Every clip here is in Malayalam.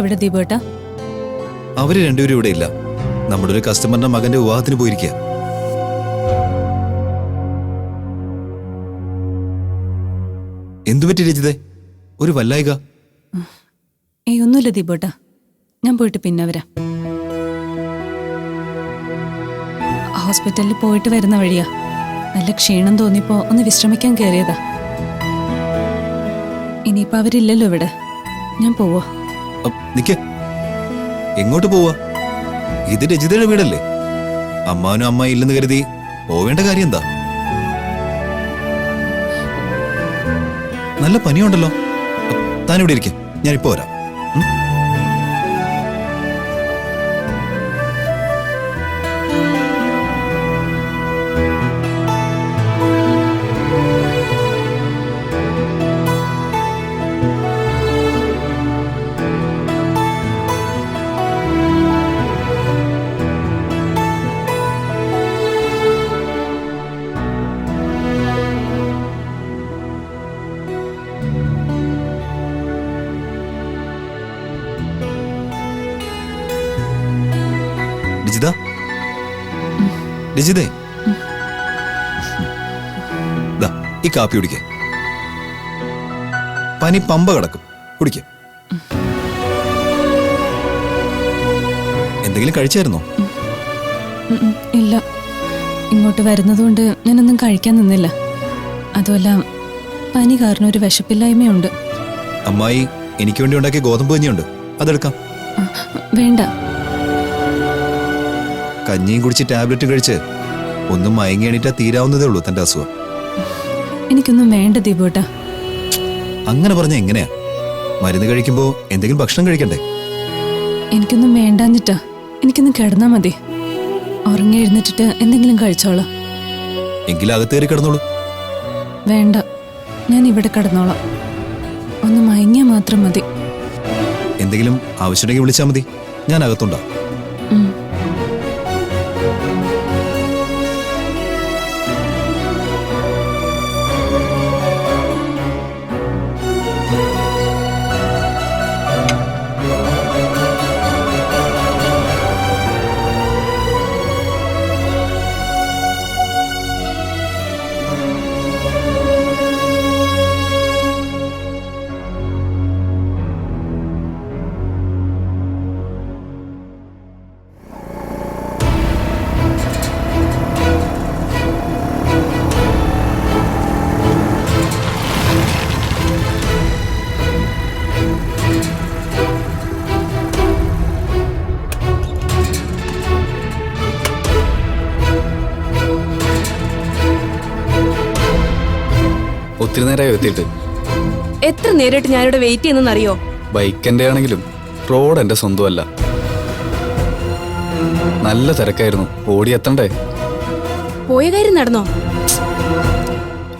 എവിടെ ദീപേട്ട? അവർ രണ്ടുപേരും ഇവിടെ ഇല്ല. നമ്മുടെ ഒരു കസ്റ്റമറിന്റെ മകന്റെ വിവാഹത്തിന് പോയിരിക്കുക എന്തു പറ്റി രചിതേ ഒരു വല്ലായിക. ഏയ് ഒന്നുമില്ല ദീപേട്ടാ. ഞാൻ പോയിട്ട് പിന്നെ വരാം. ഹോസ്പിറ്റലിൽ പോയിട്ട് വരുന്ന വഴിയാ. നല്ല ക്ഷീണം തോന്നിപ്പോ ഒന്ന് വിശ്രമിക്കാൻ കയറിയതാ ഇനിയിപ്പോ അവരില്ലല്ലോ ഇവിടെ. ഞാൻ പോവാ. നിക്ക്. എങ്ങോട്ട് പോവാ? ഇത് രചിതയുടെ വീടല്ലേ? അമ്മാനും അമ്മ ഇല്ലെന്ന് കരുതി പോവേണ്ട കാര്യം എന്താ? നല്ല പനിയുണ്ടല്ലോ. താനിവിടെ ഞാൻ ഞാനിപ്പോ വരാം. രജിതേ. ഈ കാപ്പി കുടിക്കേ. പനി പമ്പ കിടക്കും. കുടിക്കേ. എന്തെങ്കിലും കഴിച്ചായിരുന്നോ? ഇല്ല. ഇങ്ങോട്ട് വരുന്നതുകൊണ്ട് ഞാനൊന്നും കഴിക്കാൻ നിന്നില്ല. അതുമല്ല പനി കാരണം ഒരു വിശപ്പില്ലായ്മയുണ്ട്. അമ്മായി എനിക്ക് വേണ്ടി ഉണ്ടാക്കിയ ഗോതമ്പ് കഞ്ഞിയുണ്ട്. അതെടുക്കാം. വേണ്ട. കഞ്ഞിയും കുടിച്ച് ടാബ്ലറ്റ് കഴിച്ച് ഒന്നും മയങ്ങി എണീറ്റാ തീരാവുന്നതേ ഉള്ളൂ തന്റെ അസുഖം. എനിക്കൊന്നും വേണ്ട ദീപോട്ട അങ്ങനെ പറഞ്ഞ എങ്ങനെയാ? മരുന്ന് കഴിക്കുമ്പോ എന്തെങ്കിലും ഭക്ഷണം കഴിക്കണ്ടേ? എനിക്കൊന്നും വേണ്ടാഞ്ഞിട്ടാ. എനിക്കൊന്നും കിടന്നാ മതി. ഉറങ്ങി എഴുന്നേറ്റിട്ട് എന്തെങ്കിലും കഴിച്ചോളാം. എങ്കിലും അകത്ത് കയറി കിടന്നോളൂ. വേണ്ട. ഞാൻ ഇവിടെ കിടന്നോളാം. ഒന്ന് മയങ്ങിയാൽ മാത്രം മതി. എന്തെങ്കിലും ആവശ്യമുണ്ടെങ്കിൽ വിളിച്ചാൽ മതി. ഞാൻ അകത്തുണ്ടാവും ഒത്തിരി നേരമായി എത്തിയിട്ട്. എത്ര നേരിട്ട് ഞാനിവിടെ വെയിറ്റ് ചെയ്യുന്നറിയോ ബൈക്ക് എന്റെ ആണെങ്കിലും റോഡ് എന്റെ സ്വന്തമല്ല. നല്ല തിരക്കായിരുന്നു. ഓടി എത്തണ്ടേ? പോയ കാര്യം നടന്നോ?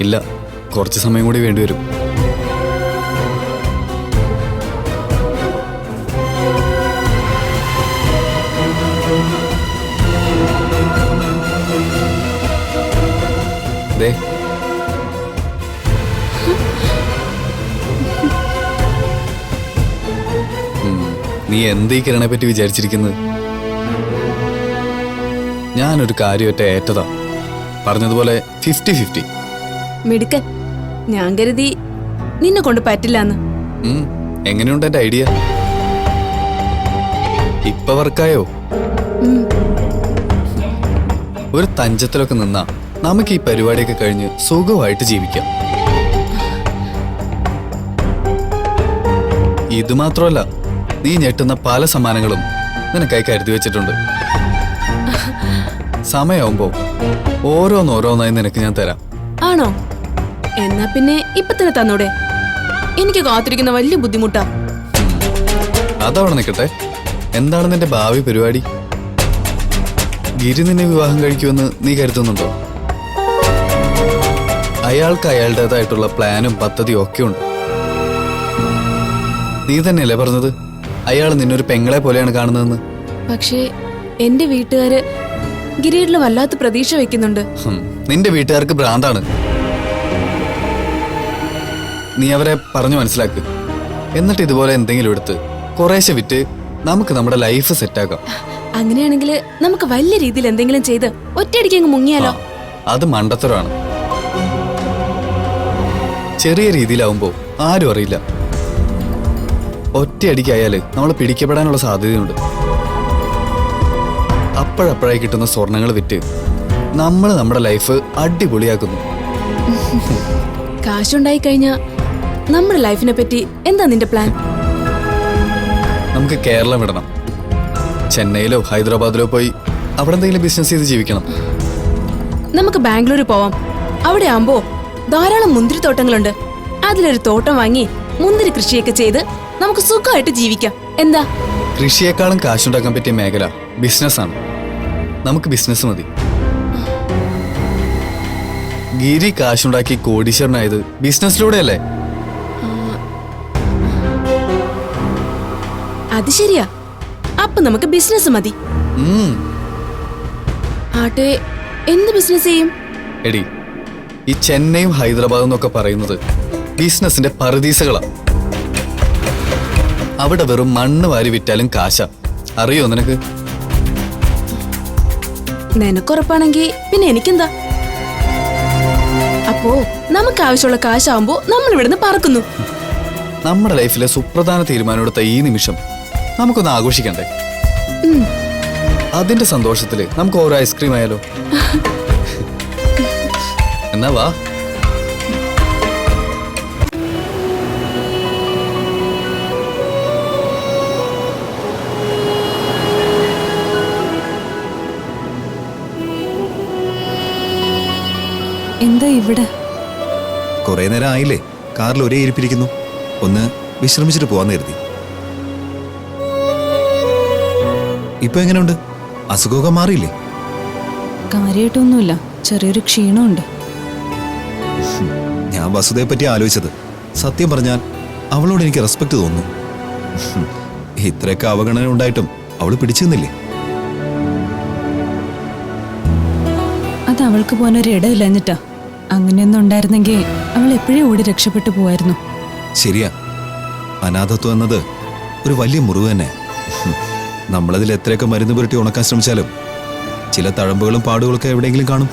ഇല്ല. കുറച്ച് സമയം കൂടി വേണ്ടി നീ എന്ത് ഈ കിരണെ പറ്റി വിചാരിച്ചിരിക്കുന്നത്? ഞാനൊരു കാര്യമൊറ്റ ഏറ്റതാ. പറഞ്ഞതുപോലെ ഫിഫ്റ്റി ഫിഫ്റ്റി മിടുക്കൻ ഞാൻ കരുതി നിന്നെ കൊണ്ട് പറ്റില്ലാന്ന്. എങ്ങനെയുണ്ട് എന്റെ ഐഡിയ? ഇപ്പൊ വർക്കായോ. ഒരു തഞ്ചത്തിലൊക്കെ നിന്നാ നമുക്ക് ഈ പരിപാടിയൊക്കെ കഴിഞ്ഞ് സുഖമായിട്ട് ജീവിക്കാം. ഇത് മാത്രമല്ല നീ ഞെട്ടുന്ന പല സമ്മാനങ്ങളും നിനക്കായി കരുതി വെച്ചിട്ടുണ്ട്. സമയാവുമ്പോ ഓരോന്നോരോന്നായി നിനക്ക് ഞാൻ തരാം. ആണോ? എന്നാ പിന്നെ ഇപ്പൊ തന്നെ തന്നൂടെ. എനിക്ക് കാത്തിരിക്കുന്ന വലിയ ബുദ്ധിമുട്ടാ. അതവിടെ നിൽക്കട്ടെ. എന്താണ് നിന്റെ ഭാവി പരിപാടി? ഗിരി നിന്നെ വിവാഹം കഴിക്കുമെന്ന് നീ കരുതുന്നുണ്ടോ? അയാൾക്ക് അയാളുടേതായിട്ടുള്ള പ്ലാനും പദ്ധതിയും ഒക്കെ ഉണ്ട്. നീ തന്നെയല്ലേ പറഞ്ഞത്? അയാൾ നിന്നൊരു പെങ്ങളെ പോലെയാണ് കാണുന്നതെന്ന്. പക്ഷേ എന്റെ വീട്ടുകാര് ഗിരീഡിൽ വല്ലാത്ത പ്രതീക്ഷ വെക്കുന്നുണ്ട് ഹും, നിന്റെ വീട്ടുകാർക്ക് ഭ്രാന്താണ്. നീ അവരെ പറഞ്ഞു മനസ്സിലാക്ക്. എന്നിട്ട് ഇതുപോലെ എന്തെങ്കിലും എടുത്ത് കുറേശ്ശെ വിറ്റ് നമുക്ക് നമ്മുടെ ലൈഫ് സെറ്റ് ആക്കാം അങ്ങനെയാണെങ്കിൽ നമുക്ക് വലിയ രീതിയിൽ എന്തെങ്കിലും ചെയ്ത് ഒറ്റയടിക്ക് അങ്ങ് മുങ്ങിയാലോ? അത് മണ്ടത്തരമാണ്. ചെറിയ രീതിയിലാവുമ്പോ ആരും അറിയില്ല. ഒറ്റയടിക്കായാൽ നമ്മൾ പിടിക്കപ്പെടാനുള്ള സാധ്യതയുണ്ട്. അപ്പോഴപ്പോഴായി കിട്ടുന്ന സ്വർണങ്ങൾ വിറ്റ് നമ്മൾ നമ്മുടെ ലൈഫ് അടിപൊളിയാക്കുന്നു. കാശുണ്ടായി കഴിഞ്ഞാ നമ്മുടെ ലൈഫിനെ പറ്റി എന്താ നിന്റെ പ്ലാൻ? നമുക്ക് കേരളം വിടണം. ചെന്നൈയിലോ ഹൈദരാബാദിലോ പോയി അവിടെ എന്തെങ്കിലും ബിസിനസ് ചെയ്ത് ജീവിക്കണം. നമുക്ക് ബാംഗ്ലൂർ പോവാം. അവിടെ ആവുമ്പോ ധാരാളം മുന്തിരി തോട്ടങ്ങളുണ്ട് അതിലൊരു തോട്ടം വാങ്ങി മുന്തിരി കൃഷിയൊക്കെ ചെയ്ത് നമുക്ക് സുഖമായിട്ട് ജീവിക്കാം. എന്താ? കൃഷിയെക്കാളും കാശുണ്ടാക്കാൻ പറ്റിയ മേഖല ബിസിനസ് ആണ്. നമുക്ക് ബിസിനസ് മതി. ഗിരി കാശുണ്ടാക്കി കോടീശ്വരനായത് ബിസിനസ്സിലൂടെയല്ലേ അത് ശരിയാ. അപ്പൊ നമുക്ക് ബിസിനസ് മതി. ആട്ടെ എന്ത് ബിസിനസ് ചെയ്യും? എടി ഈ ചെന്നൈയും ഹൈദരാബാദും എന്നൊക്കെ പറയുന്നത് ബിസിനസിന്റെ പറുദീസകളാ അവിടെ വെറും മണ്ണ് വാരി വിറ്റാലും കാശ. അറിയോ നിനക്ക്? നിനക്കുറപ്പാണെങ്കി പിന്നെ എനിക്കെന്താ? അപ്പോ നമുക്ക് ആവശ്യമുള്ള കാശാവുമ്പോ നമ്മൾ ഇവിടുന്ന് പറക്കുന്നു. നമ്മുടെ ലൈഫിലെ സുപ്രധാന തീരുമാനം എടുത്ത ഈ നിമിഷം നമുക്കൊന്ന് ആഘോഷിക്കണ്ടേ? അതിന്റെ സന്തോഷത്തിൽ നമുക്ക് ഓരോ ഐസ്ക്രീം ആയാലോ? എന്നാ വാ. എന്താ ഇവിടെ? കുറെ നേരം ആയില്ലേ. കാറിൽ ഒരേ ഇരിപ്പിരിക്കുന്നു. ഒന്ന് വിശ്രമിച്ചിട്ട് പോവാന്ന് കരുതി. ഇപ്പൊ എങ്ങനെയുണ്ട്? അസുഖമൊക്കെ മാറിയില്ലേ? കാര്യമായിട്ടൊന്നുമില്ല ചെറിയൊരു ക്ഷീണമുണ്ട്. ഞാൻ വസുതയെ പറ്റി ആലോചിച്ചത്. സത്യം പറഞ്ഞാൽ അവളോട് എനിക്ക് റെസ്പെക്ട് തോന്നുന്നു. ഇത്രയൊക്കെ അവഗണന ഉണ്ടായിട്ടും അവൾ പിടിച്ചു നിന്നില്ലേ അത് അവൾക്ക് പോകാൻ ഒരു ഇടമില്ലഞ്ഞിട്ടാ അങ്ങനെയൊന്നും ഉണ്ടായിരുന്നെങ്കിൽ അവൾ എപ്പോഴേ ഓടി രക്ഷപ്പെട്ടു പോവായിരുന്നു. ശരിയാ. അനാഥത്വം എന്നത് ഒരു വലിയ മുറിവ് തന്നെ. നമ്മളതിൽ എത്രയൊക്കെ മരുന്ന് പുരട്ടി ഉണക്കാൻ ശ്രമിച്ചാലും ചില തഴമ്പുകളും പാടുകളൊക്കെ എവിടെയെങ്കിലും കാണും.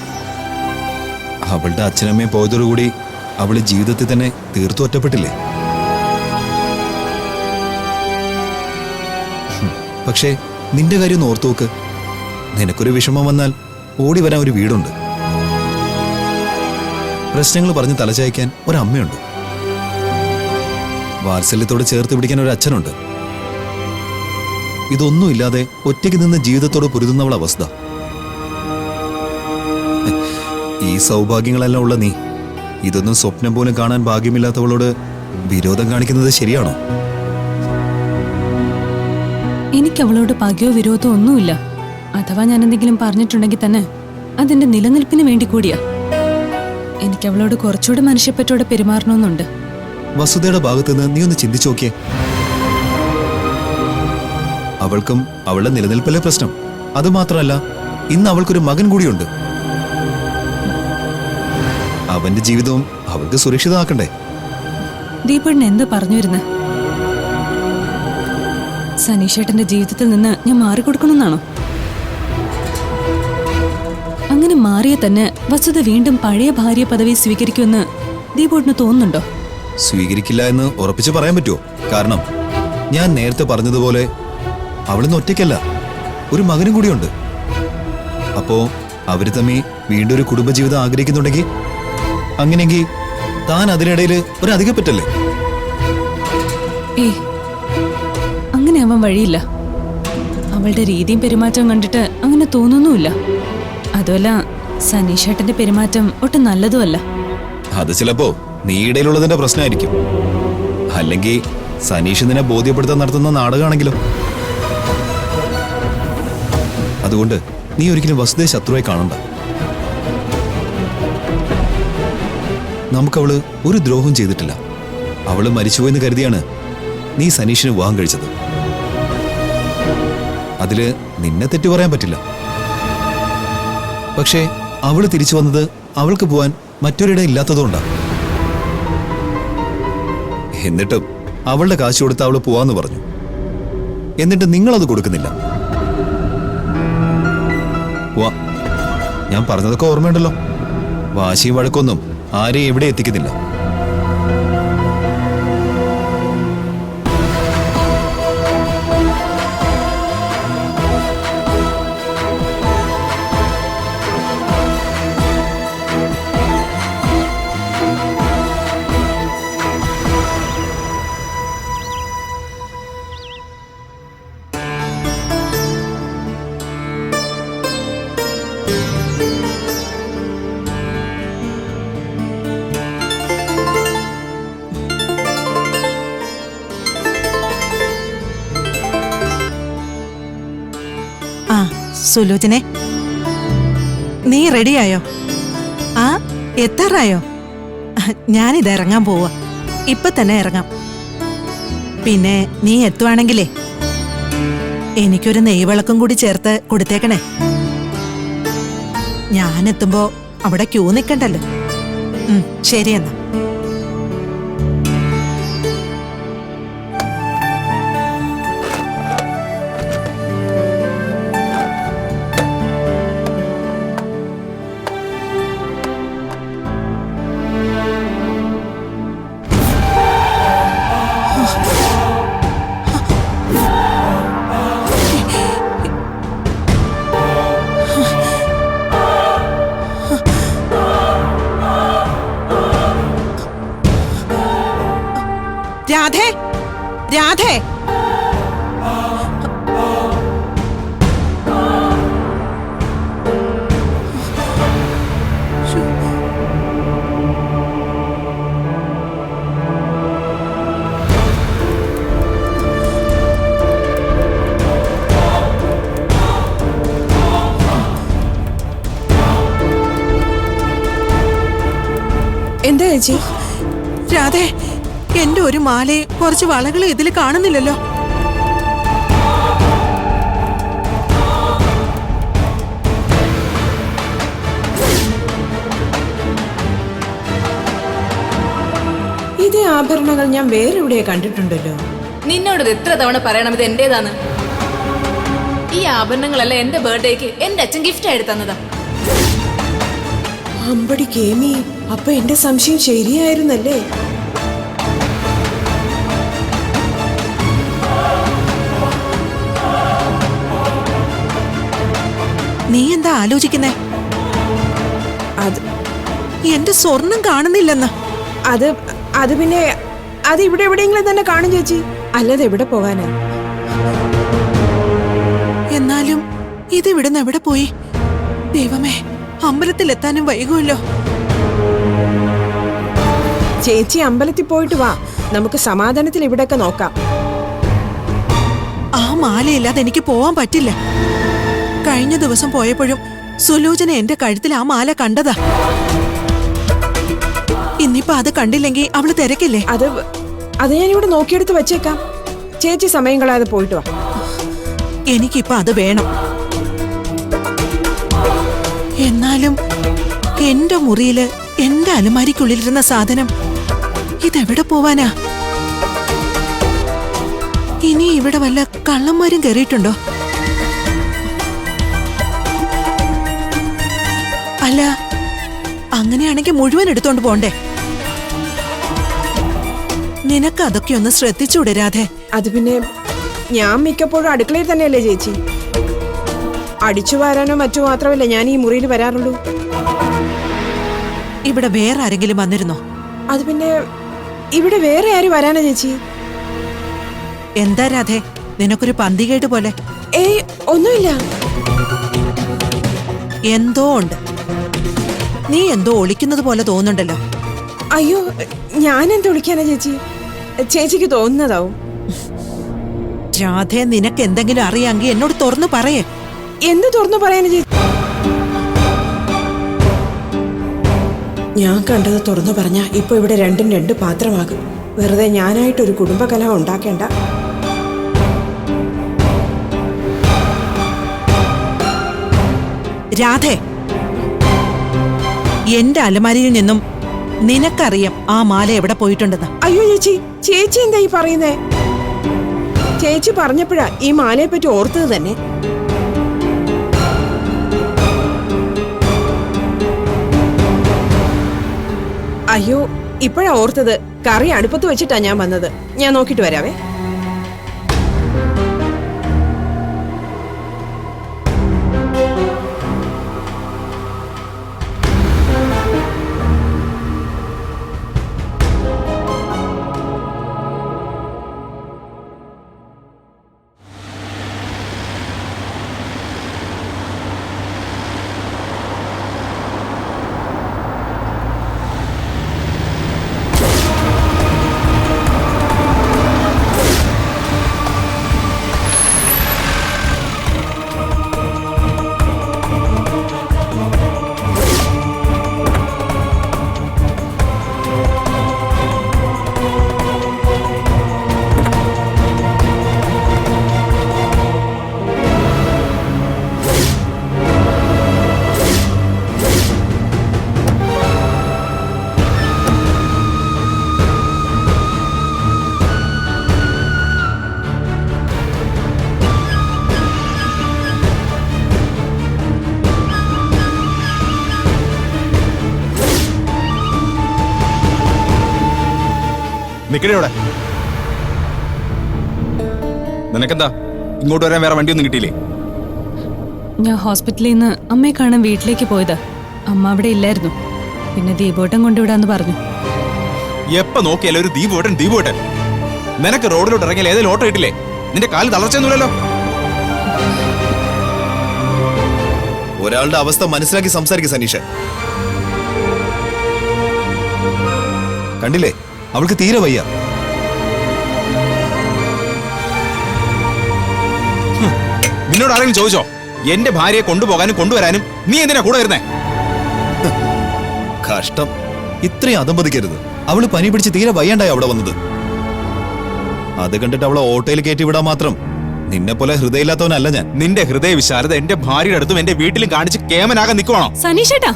അവളുടെ അച്ഛനമ്മയും പോയതോടുകൂടി അവൾ ജീവിതത്തിൽ തന്നെ തീർത്തു ഒറ്റപ്പെട്ടില്ലേ? പക്ഷേ നിന്റെ കാര്യം ഓർത്തു നോക്ക്. നിനക്കൊരു വിഷമം വന്നാൽ ഓടി വരാൻ ഒരു വീടുണ്ട്. പ്രശ്നങ്ങൾ പറഞ്ഞ് തലചായ്ക്കാൻ ഒരമ്മയുണ്ട്. വാത്സല്യത്തോട് ചേർത്ത് പിടിക്കാൻ ഒരു അച്ഛനുണ്ട് ഇതൊന്നുമില്ലാതെ ഒറ്റയ്ക്ക് നിന്ന് ജീവിതത്തോട് പൊരുതുന്നവൾ അവസ്ഥ. ഈ സൗഭാഗ്യങ്ങളെല്ലാം ഉള്ള നീ ഇതൊന്നും സ്വപ്നം പോലും കാണാൻ ഭാഗ്യമില്ലാത്തവളോട് വിരോധം കാണിക്കുന്നത് ശരിയാണോ? എനിക്ക് അവളോട് പകയോ വിരോധമോ ഒന്നുമില്ല. അഥവാ ഞാൻ എന്തെങ്കിലും പറഞ്ഞിട്ടുണ്ടെങ്കിൽ തന്നെ അതിന്റെ നിലനിൽപ്പിന് വേണ്ടി കൂടിയാ. എനിക്ക് അവളോട് കുറച്ചുകൂടെ മനുഷ്യപ്പറ്റോടെ പെരുമാറണമെന്നുണ്ട്. വസുതയുടെ ഭാഗത്ത് നിന്ന് നീ ഒന്ന് ചിന്തിച്ചു നോക്കിയേ. അവൾക്കും അവളുടെ നിലനിൽപ്പല്ലേ പ്രശ്നം. അതുമാത്രമല്ല ഇന്ന് അവൾക്കൊരു മകൻ കൂടിയുണ്ട്. അവന്റെ ജീവിതവും അവൾക്ക് സുരക്ഷിതമാക്കണ്ടേ? ദീപണ്ണ എന്ത് പറഞ്ഞു വരുന്നത് സനീഷേട്ടന്റെ ജീവിതത്തിൽ നിന്ന് ഞാൻ മാറിക്കൊടുക്കണമെന്നാണോ? അങ്ങനെ മാറിയ തന്നെ വസുത വീണ്ടും പഴയ ഭാര്യ പദവി സ്വീകരിക്കുമെന്ന് ദീപോട്ടിന് തോന്നുന്നുണ്ടോ? സ്വീകരിക്കില്ല എന്ന് ഉറപ്പിച്ച് പറയാൻ പറ്റുമോ? കാരണം ഞാൻ നേരത്തെ പറഞ്ഞതുപോലെ അവളിന്ന് ഒറ്റയ്ക്കല്ല ഒരു മകനും കൂടിയുണ്ട്. അപ്പോ അവർ തമ്മിൽ വീണ്ടും ഒരു കുടുംബജീവിതം ആഗ്രഹിക്കുന്നുണ്ടെങ്കിൽ അങ്ങനെയെങ്കിൽ താൻ അതിനിടയിൽ ഒരു അധികപ്പറ്റല്ലേ? പറ്റല്ലേ അങ്ങനെ അവൻ വഴിയില്ല. അവളുടെ രീതിയും പെരുമാറ്റവും കണ്ടിട്ട് അങ്ങനെ തോന്നുന്നുമില്ല. അതുമല്ല സനീഷേട്ടന്റെ പെരുമാറ്റം ഒട്ടും നല്ലതുമല്ല. അത് ചിലപ്പോ നീ ഇടയിലുള്ളതിന്റെ പ്രശ്നമായിരിക്കും. അല്ലെങ്കിൽ സനീഷ് നിന്നെ ബോധ്യപ്പെടുത്താൻ നടത്തുന്ന നാടകമാണെങ്കിലോ അതുകൊണ്ട് നീ ഒരിക്കലും വസുദേ ശത്രുവായി കാണണ്ട. നമുക്കവൾ ഒരു ദ്രോഹവും ചെയ്തിട്ടില്ല. അവൾ മരിച്ചുപോയെന്ന് കരുതിയാണ് നീ സനീഷിന് വിവാഹം കഴിച്ചത്. അതിൽ നിന്നെ തെറ്റു പറയാൻ പറ്റില്ല. പക്ഷേ അവൾ തിരിച്ചു വന്നത് അവൾക്ക് പോവാൻ മറ്റൊരിടം ഇല്ലാത്തതുകൊണ്ടാണ് എന്നിട്ടും? അവളുടെ കാശ് കൊടുത്ത് അവൾ പോവാന്ന് പറഞ്ഞു. എന്നിട്ട് നിങ്ങളത് കൊടുക്കുന്നില്ല. വാ ഞാൻ പറഞ്ഞതൊക്കെ ഓർമ്മയുണ്ടല്ലോ. വാശിയും വഴക്കൊന്നും ആരെയും എവിടെ എത്തിക്കുന്നില്ല. സുലോചനെ നീ റെഡിയായോ? ആ എത്താറായോ? ഞാനിത് ഇറങ്ങാൻ പോവാ. ഇപ്പൊ തന്നെ ഇറങ്ങാം. പിന്നെ നീ എത്തുവാണെങ്കിലേ എനിക്കൊരു നെയ്വിളക്കും കൂടി ചേർത്ത് കൊടുത്തേക്കണേ. ഞാൻ എത്തുമ്പോ അവിടെ ക്യൂ നിൽക്കണ്ടല്ലോ ശരിയെന്നാ. എന്താ ചേച്ചി. രാധേ എന്റെ ഒരു മാലയും കുറച്ച് വളകളും ഇതിൽ കാണുന്നില്ലല്ലോ. ഇതേ ആഭരണങ്ങൾ ഞാൻ വേറെ എവിടെയോ കണ്ടിട്ടുണ്ടല്ലോ. നിന്നോട് ഇത് എത്ര തവണ പറയണം ഇത് എന്റേതാണ്? ഈ ആഭരണങ്ങളല്ല എന്റെ ബർത്ത്ഡേക്ക് എന്റെ അച്ഛൻ ഗിഫ്റ്റ് ആയിട്ട് തന്നതാ. അമ്പടി കേമി. അപ്പൊ എന്റെ സംശയം ശരിയായിരുന്നല്ലേ? നീ എന്താ ആലോചിക്കുന്നേ? അത് എന്റെ സ്വർണം കാണുന്നില്ലെന്ന്. അത് അത് പിന്നെ അത് ഇവിടെ എവിടെയെങ്കിലും തന്നെ കാണും ചേച്ചി. അല്ലാതെ എവിടെ പോകാനാ? എന്നാലും ഇത് ഇവിടുന്ന് എവിടെ പോയി? ദൈവമേ അമ്പലത്തിലെത്താനും വൈകുമല്ലോ. ചേച്ചി അമ്പലത്തിൽ പോയിട്ട് വാ. നമുക്ക് സമാധാനത്തിൽ ഇവിടെയൊക്കെ നോക്കാം. ആ മാലയില്ലാതെ എനിക്ക് പോവാൻ പറ്റില്ല. കഴിഞ്ഞ ദിവസം പോയപ്പോഴും സുലോചന എന്റെ കഴുത്തിൽ ആ മാല കണ്ടതാ. ഇന്നിപ്പോ അത് കണ്ടില്ലെങ്കിൽ അവൾ തിരക്കില്ലേ? അത് അത് ഞാൻ ഇവിടെ നോക്കിയെടുത്ത് വെച്ചേക്കാം. ചേച്ചി സമയം കളയാതെ പോയിട്ട് വാ. എനിക്കിപ്പോ അത് വേണം. എന്നാലും എന്റെ മുറിയിൽ എന്റെ അലമാരിക്കുള്ളിലിരുന്ന സാധനം ഇതെവിടെ പോവാനാ? ഇനി ഇവിടെ വല്ല കള്ളന്മാരും കയറിയിട്ടുണ്ടോ അല്ല അങ്ങനെയാണെങ്കിൽ മുഴുവൻ എടുത്തോണ്ട് പോണ്ടേ? നിനക്ക് അതൊക്കെ ഒന്ന് ശ്രദ്ധിച്ചൂടെ രാധേ. അത് പിന്നെ ഞാൻ മിക്കപ്പോഴും അടുക്കളയിൽ തന്നെയല്ലേ ചേച്ചി? അടിച്ചു വാരാനോ മറ്റു മാത്രമല്ല ഞാൻ ഈ മുറിയിൽ വരാറുള്ളൂ? ഇവിടെ വേറെ ആരെങ്കിലും വന്നിരുന്നോ? അത് പിന്നെ ഇവിടെ വേറെ ആര് വരാനാ ചേച്ചി? എന്താ രാധേ നിനക്കൊരു പന്തികേട്ട് പോലെ ഏയ് ഒന്നുമില്ല. എന്തോ ഉണ്ട്. നീ എന്തോ ഒളിക്കുന്നത് പോലെ തോന്നുന്നുണ്ടല്ലോ. അയ്യോ ഞാൻ എന്തോ ഒളിക്കാനാ ചേച്ചി? ചേച്ചിക്ക് തോന്നുന്നതാവും. രാധേ നിനക്ക് എന്തെങ്കിലും അറിയാമെങ്കിൽ എന്നോട് തുറന്നു പറയേ. എന്ത് തുറന്നു പറയാനാ ചേച്ചി? ഞാൻ കണ്ടത് തുറന്നു പറഞ്ഞ ഇപ്പൊ ഇവിടെ രണ്ടും രണ്ട് പാത്രമാകും. വെറുതെ ഞാനായിട്ട് ഒരു കുടുംബകലഹം ഉണ്ടാക്കേണ്ട. രാധേ. എന്റെ അലമാരിയിൽ നിന്നും നിനക്കറിയാം ആ മാല എവിടെ പോയിട്ടുണ്ടെന്ന്. അയ്യോ ചേച്ചി ചേച്ചി എന്താ ഈ പറയുന്നേ? ചേച്ചി പറഞ്ഞപ്പോഴാ ഈ മാലയെ പറ്റി ഓർത്തത് തന്നെ. അയ്യോ ഇപ്പോഴാ ഓർത്തത് കറി അടുപ്പത്ത് വെച്ചിട്ടാ ഞാൻ വന്നത്. ഞാൻ നോക്കിട്ട് വരാവേ. നിക്കണേ നിനക്കെന്താ? ഇങ്ങോട്ട് വരാൻ വേറെ വണ്ടിയൊന്നും കിട്ടിയില്ലേ? ഞാൻ ഹോസ്പിറ്റലിൽ നിന്ന് അമ്മയെ കാണാൻ വീട്ടിലേക്ക് പോയതാ. അമ്മ അവിടെ ഇല്ലായിരുന്നു. പിന്നെ ദീപോട്ടം കൊണ്ടുവിടാന്ന് പറഞ്ഞു. എപ്പ നോക്കിയാലും ഒരു ദീപോട്ടൻ ദീപോട്ടൻ നിനക്ക് റോഡിലോട്ട് ഇറങ്ങിയാൽ ഏതെങ്കിലും ഓട്ടോ കിട്ടില്ലേ? നിന്റെ കാൽ തളർച്ചയൊന്നുമില്ലല്ലോ. ഒരാളുടെ അവസ്ഥ മനസ്സിലാക്കി സംസാരിക്കും സനീഷ്. കണ്ടില്ലേ? അവൾക്ക് തീരെ വയ്യ. നിന്നോട് ആരെങ്കിലും ചോദിച്ചോ? എന്റെ ഭാര്യയെ കൊണ്ടുപോകാനും കൊണ്ടുവരാനും നീ എന്തിനാ കൂടെ വരുന്നേ? കഷ്ടം. ഇത്രയും അതമ്പതിക്കരുത് അവൾ പനി പിടിച്ച് തീരെ വയ്യണ്ടായി അവിടെ വന്നത്. അത് കണ്ടിട്ട് അവളെ ഓട്ടോയിൽ കയറ്റി വിടാൻ മാത്രം. നിന്നെ പോലെ ഹൃദയമില്ലാത്തവനല്ല ഞാൻ. നിന്റെ ഹൃദയ വിശാലത എന്റെ ഭാര്യയുടെ അടുത്തും എന്റെ വീട്ടിലും കാണിച്ച് കേമനാകാൻ നിൽക്കുവാണോ സനീഷേട്ടാ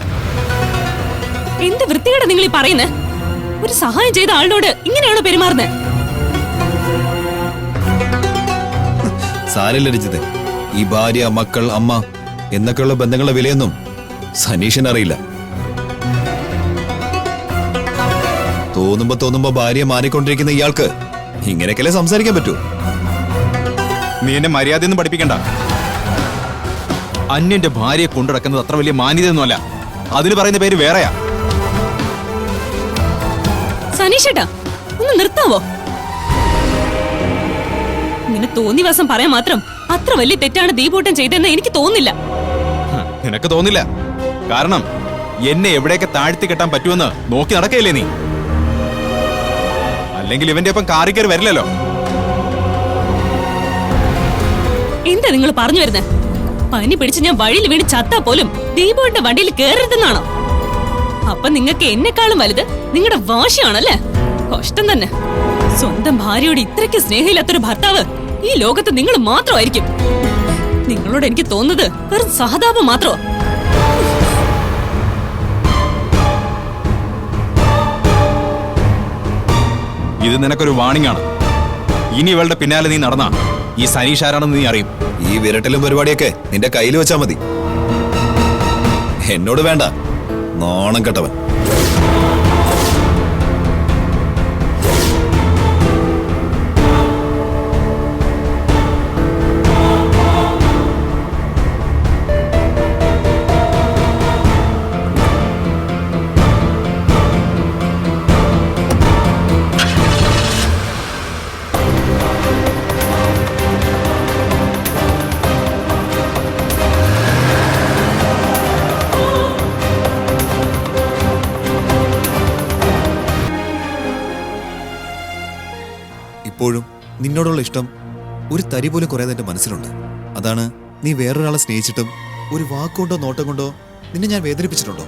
എന്ത് വൃത്തികേടാ നിങ്ങൾ ഈ പറയുന്നേ? ഒരു സഹായം ചെയ്ത ആളിനോട് ഇങ്ങനെയാണോ പെരുമാറുന്നത് സാരല്ല രജിത്. ഈ ഭാര്യ മക്കൾ അമ്മ എന്നൊക്കെയുള്ള ബന്ധങ്ങളെ വിലയൊന്നും സനീഷൻ അറിയില്ല. തോന്നുമ്പോ തോന്നുമ്പോ ഭാര്യ മാറിക്കൊണ്ടിരിക്കുന്ന ഇയാൾക്ക് ഇങ്ങനെയൊക്കെയല്ലേ സംസാരിക്കാൻ പറ്റൂ? നീ എന്നെ മര്യാദയൊന്നും പഠിപ്പിക്കണ്ട. അന്യന്റെ ഭാര്യയെ കൊണ്ടുനടക്കുന്നത് അത്ര വലിയ മാന്യതയൊന്നുമല്ല. അതിന് പറയുന്ന പേര് വേറെയാ. സനീഷേട്ടാ ഒന്ന് നിർത്താവോ? ഇങ്ങനെ തോന്നി വാസം പറയാൻ മാത്രം അത്ര വലിയ തെറ്റാണ് ദീപോട്ടൻ ചെയ്തതെന്ന് എനിക്ക് തോന്നില്ല നിനക്ക് തോന്നില്ല. കാരണം എന്നെ എവിടെയൊക്കെ താഴ്ത്തി കെട്ടാൻ പറ്റുമെന്ന് നോക്കി നടക്കയില്ലേ നീ? അല്ലെങ്കിൽ ഇവന്റെ ഒപ്പം കാറി കയറി വരില്ലല്ലോ? എന്താ നിങ്ങൾ പറഞ്ഞു വരുന്നത് പനി പിടിച്ച് ഞാൻ വഴിയിൽ വീണ് ചത്താ പോലും ദീപോട്ടന്റെ വണ്ടിയിൽ കയറരുതെന്നാണോ അപ്പൊ നിങ്ങൾക്ക് എന്നെക്കാളും വലുത് നിങ്ങളുടെ വാശിയാണല്ലേ? കഷ്ടം തന്നെ. സ്വന്തം ഭാര്യയോട് ഇത്രയ്ക്ക് സ്നേഹമില്ലാത്തൊരു ഭർത്താവ് ഈ ലോകത്ത് നിങ്ങൾ മാത്രമായിരിക്കും. നിങ്ങളോട് എനിക്ക് തോന്നുന്നത് വെറും സഹതാപം മാത്രമോ. ഇത് നിനക്കൊരു വാണിംഗ് ആണ്. ഇനി ഇവളുടെ പിന്നാലെ നീ നടന്ന. ഈ സനീഷ് ആരാണെന്ന് നീ അറിയും. ഈ വിരട്ടലും പരിപാടിയൊക്കെ നിന്റെ കയ്യിൽ വെച്ചാ മതി. എന്നോട് വേണ്ട. നോണം കെട്ടവൻ. ഇപ്പോഴും നിന്നോടുള്ള ഇഷ്ടം ഒരു തരി പോലും കുറയാതെ എന്റെ മനസ്സിലുണ്ട്. അതാണ് നീ വേറൊരാളെ സ്നേഹിച്ചിട്ടും ഒരു വാക്കുകൊണ്ടോ നോട്ടം കൊണ്ടോ നിന്നെ ഞാൻ വേദനിപ്പിച്ചിട്ടുണ്ടോ?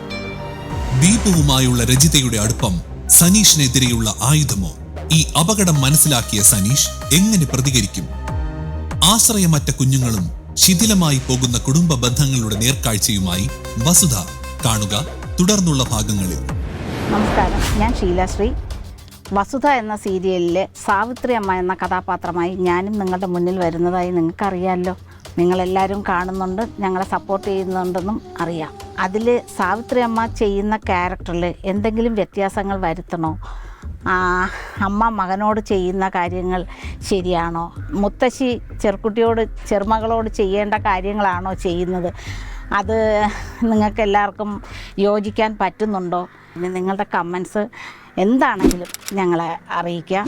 ദീപവുമായുള്ള രജിതയുടെ അടുപ്പം സനീഷിനെതിരെയുള്ള ആയുധമോ? ഈ അപകടം മനസ്സിലാക്കിയ സനീഷ് എങ്ങനെ പ്രതികരിക്കും? ആശ്രയമറ്റ കുഞ്ഞുങ്ങളും ശിഥിലമായി പോകുന്ന കുടുംബ ബന്ധങ്ങളുടെ നേർക്കാഴ്ചയുമായി വസുധ കാണുക തുടർന്നുള്ള ഭാഗങ്ങളിൽ. നമസ്കാരം. ഞാൻ ഷീലാശ്രീ. വസുധ എന്ന സീരിയലിലെ സാവിത്രി അമ്മ എന്ന കഥാപാത്രമായി ഞാനും നിങ്ങളുടെ മുന്നിൽ വരുന്നതായി നിങ്ങൾക്കറിയാമല്ലോ നിങ്ങളെല്ലാവരും കാണുന്നുണ്ട് ഞങ്ങളെ സപ്പോർട്ട് ചെയ്യുന്നുണ്ടെന്നും അറിയാം. അതിൽ സാവിത്രി അമ്മ ചെയ്യുന്ന ക്യാരക്ടറിൽ എന്തെങ്കിലും വ്യത്യാസങ്ങൾ വരുത്തണോ? അമ്മ മകനോട് ചെയ്യുന്ന കാര്യങ്ങൾ ശരിയാണോ? മുത്തശ്ശി ചെറുക്കുട്ടിയോട് ചെറുമകളോട് ചെയ്യേണ്ട കാര്യങ്ങളാണോ ചെയ്യുന്നത്? അത് നിങ്ങൾക്കെല്ലാവർക്കും യോജിക്കാൻ പറ്റുന്നുണ്ടോ? നിങ്ങളുടെ കമൻസ് എന്താണെങ്കിലും ഞങ്ങളെ അറിയിക്കുക.